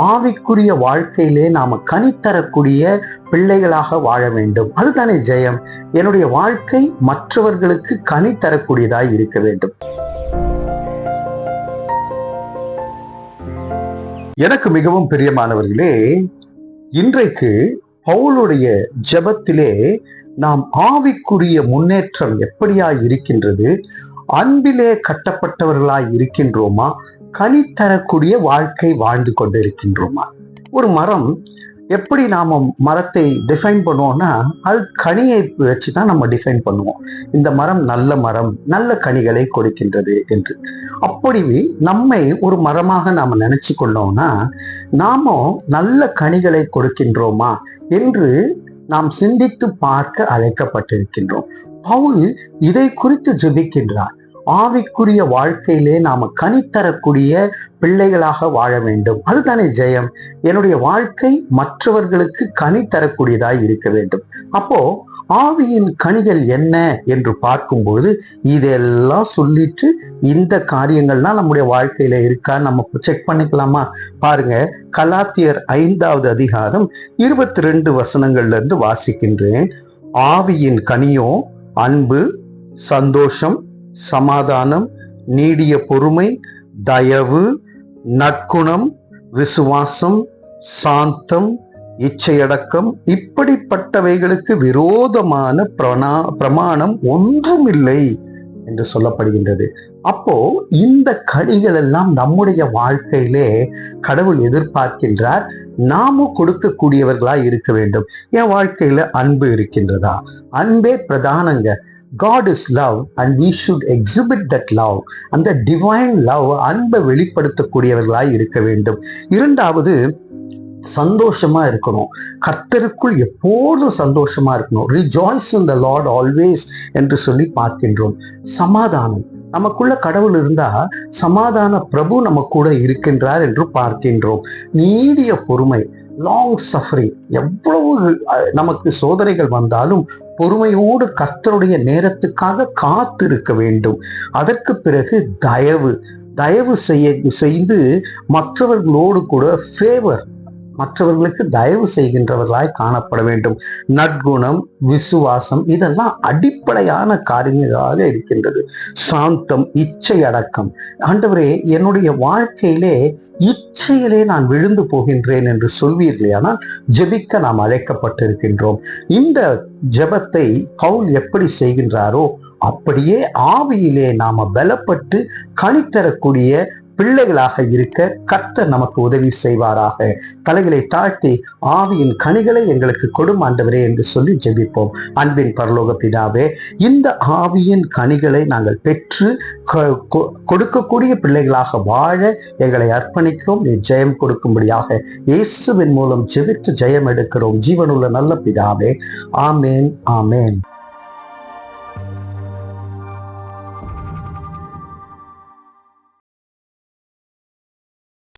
ஆவிக்குரிய வாழ்க்கையிலே நாம கனி தரக்கூடிய பிள்ளைகளாக வாழ வேண்டும். அதுதானே ஜெயம். என்னுடைய வாழ்க்கை மற்றவர்களுக்கு கனி தரக்கூடியதாய் இருக்க வேண்டும். எனக்கு மிகவும் பிரியமானவர்களே இன்றைக்கு பவுலுடைய ஜெபத்திலே நாம் ஆவிக்குரிய முன்னேற்றம் எப்படியா இருக்கின்றது அன்பிலே கட்டப்பட்டவர்களாய் இருக்கின்றோமா கனி தரக்கூடிய வாழ்க்கை வாழ்ந்து கொண்டிருக்கின்றோமா? ஒரு மரம் எப்படி நாம் மரத்தை டிஃபைன் பண்ணுவோம்னா அது கனியை வச்சு தான் நம்ம டிஃபைன் பண்ணுவோம். இந்த மரம் நல்ல மரம் நல்ல கனிகளை கொடுக்கின்றது என்று. அப்படி நம்மை ஒரு மரமாக நாம் நினச்சி கொண்டோம்னா நாம நல்ல கனிகளை கொடுக்கின்றோமா என்று நாம் சிந்தித்து பார்க்க அழைக்கப்பட்டிருக்கின்றோம். பவுல் இதை குறித்து ஜெபிக்கின்றார். ஆவிக்குரிய வாழ்க்கையிலே நாம கனி தரக்கூடிய பிள்ளைகளாக வாழ வேண்டும். அதுதானே ஜெயம். என்னுடைய வாழ்க்கை மற்றவர்களுக்கு கனி தரக்கூடியதாய் இருக்க வேண்டும். அப்போ ஆவியின் கனிகள் என்ன என்று பார்க்கும்போது இதெல்லாம் சொல்லிட்டு இந்த காரியங்கள்லாம் நம்முடைய வாழ்க்கையில இருக்கா நம்ம செக் பண்ணிக்கலாமா? பாருங்க கலாத்தியர் ஐந்தாவது அதிகாரம் இருபத்தி ரெண்டு வசனங்கள்ல இருந்து வாசிக்கின்றேன். ஆவியின் கனியோ அன்பு சந்தோஷம் சமாதானம் நீடிய பொறுமை தயவு நற்குணம் விசுவாசம் சாந்தம் இச்சையடக்கம் இப்படிப்பட்டவைகளுக்கு விரோதமான பிரணா பிரமாணம் ஒன்றுமில்லை என்று சொல்லப்படுகின்றது. அப்போ இந்த கணிகள் எல்லாம் நம்முடைய வாழ்க்கையிலே கடவுள் எதிர்பார்க்கின்றார். நாமும் கொடுக்கக்கூடியவர்களா இருக்க வேண்டும். என் வாழ்க்கையில அன்பு இருக்கின்றதா? அன்பே பிரதானங்க. God is love and we should exhibit that love அந்த டிவைன் லவ் அன்பை வெளிப்படுத்தக்கூடியவர்களாய் இருக்க வேண்டும். இரண்டாவது சந்தோஷமா இருக்கணும். கர்த்தருக்குள் எப்போதும் சந்தோஷமா இருக்கணும். Rejoice in the Lord always என்று சொல்லி பார்க்கின்றோம். சமாதானம். நமக்குள்ள கடவுள் இருந்தா சமாதான பிரபு நம்ம கூட இருக்கின்றார் என்று பார்க்கின்றோம். நீடிய பொறுமை. லாங் சஃபரிங் எவ்வளவு நமக்கு சோதனைகள் வந்தாலும் பொறுமையோடு கர்த்தருடைய நேரத்துக்காக காத்திருக்க வேண்டும். அதற்கு பிறகு தயவு. தயவு செய்ய செய்து மற்றவர்களோடு கூட ஃபேவர் மற்றவர்களுக்கு தயவு செய்கின்றவர்களாய் காணப்பட வேண்டும். நற்குணம் விசுவாசம் இதெல்லாம் அடிப்படையான காரியங்களாக இருக்கின்றது. சாந்தம் இச்சை அடக்கம். ஆண்டவரே என்னுடைய வாழ்க்கையிலே இச்சையிலே நான் விழுந்து போகின்றேன் என்று சொல்வீர்களே ஆனால் ஜெபிக்க நாம் அழைக்கப்பட்டிருக்கின்றோம். இந்த ஜெபத்தை பவுல் எப்படி செய்கின்றாரோ அப்படியே ஆவியிலே நாம பலப்பட்டு கணித்தரக்கூடிய பிள்ளைகளாக இருக்க கர்த்தர் நமக்கு உதவி செய்வாராக. தலைகளை தாழ்த்தி ஆவியின் கனிகளை எங்களுக்கு கொடும் ஆண்டவரே என்று சொல்லி ஜெபிப்போம். அன்பின் பரலோக பிதாவே இந்த ஆவியின் கனிகளை நாங்கள் பெற்று கொ- கொ- கொடுக்கக்கூடிய பிள்ளைகளாக வாழ எங்களை அர்ப்பணிக்கிறோம். நீ ஜெயம் கொடுக்கும்படியாக இயேசுவின் மூலம் ஜெபித்து ஜெயம் எடுக்கிறோம். ஜீவனுள்ள நல்ல பிதாவே ஆமேன் ஆமேன்.